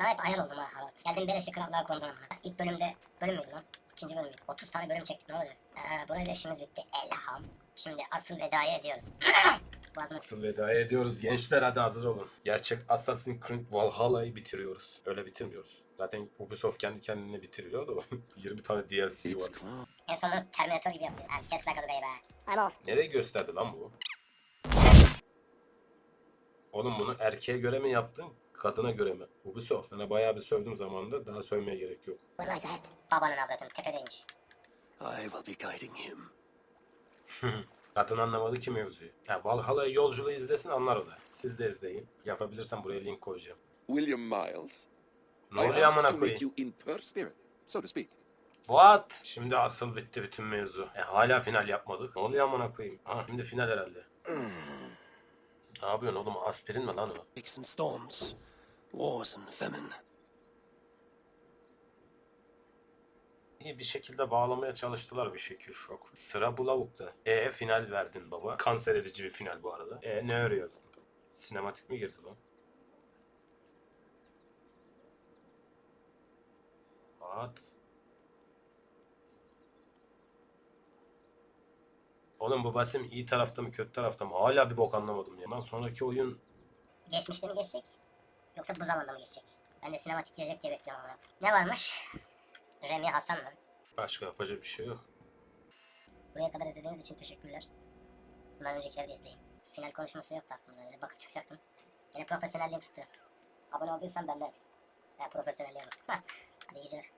Sana hep ayar oldum ha Halat. Geldim beleşe krallığa kondum amına. İlk bölümde bölüm müydü lan? İkinci bölüm müydü? 30 tane bölüm çektik ne olacak? Ee, burayla işimiz bitti. Elham. Şimdi asıl vedaya ediyoruz. Boğazıma Nasıl veda ediyoruz gençler hadi hazır olun. Gerçek Assassin's Creed Valhalla'yı bitiriyoruz. Öyle bitirmiyoruz. Zaten Ubisoft kendi kendine bitiriyor da 20 tane DLC var. En sonunda Terminator gibi yaptı. Herkes lakalı bey be. I'm off. Nereye gösterdi lan bu? Oğlum bunu erkeğe göre mi yaptın? Kadına göre mi? Ubisoft. Sana bayağı bir sövdüm zamanında. Daha sövmeye gerek yok. What was that? Babanın avradın tepedeymiş. I will be guiding him. Kadın anlamadı ki mevzuyu. Ya Valhalla yolculuğu izlesin anlar o da. Siz de izleyin. Yapabilirsem buraya link koyacağım. William Miles. Ne I oluyor amına to meet koyayım? so to speak. What? Şimdi asıl bitti bütün mevzu. E, hala final yapmadık. Ne oluyor amına koyayım? Ha, şimdi final herhalde. ne yapıyorsun oğlum? Aspirin mi lan o? Aches and storms, wars and famine. İyi bir şekilde bağlamaya çalıştılar bir şekil şok. Sıra bu lavukta. E final verdin baba. Kanser edici bir final bu arada. E ne örüyorsun? Sinematik mi girdi lan? What? Oğlum bu Basim iyi tarafta mı kötü tarafta mı? Hala bir bok anlamadım ya. Ondan sonraki oyun Geçmişte mi geçecek? Yoksa bu zamanda mı geçecek? Ben de sinematik girecek diye bekliyorum amına. Ne varmış? Remy Hasan mı? başka yapacak bir şey yok. Buraya kadar izlediğiniz için teşekkürler. Bundan öncekileri de izleyin. Final konuşması yoktu aklımda öyle bakıp çıkacaktım. Yine profesyonelliğim tuttu. Abone olduysan bendensin. Ya profesyonelliğe bak. Hadi iyi geceler.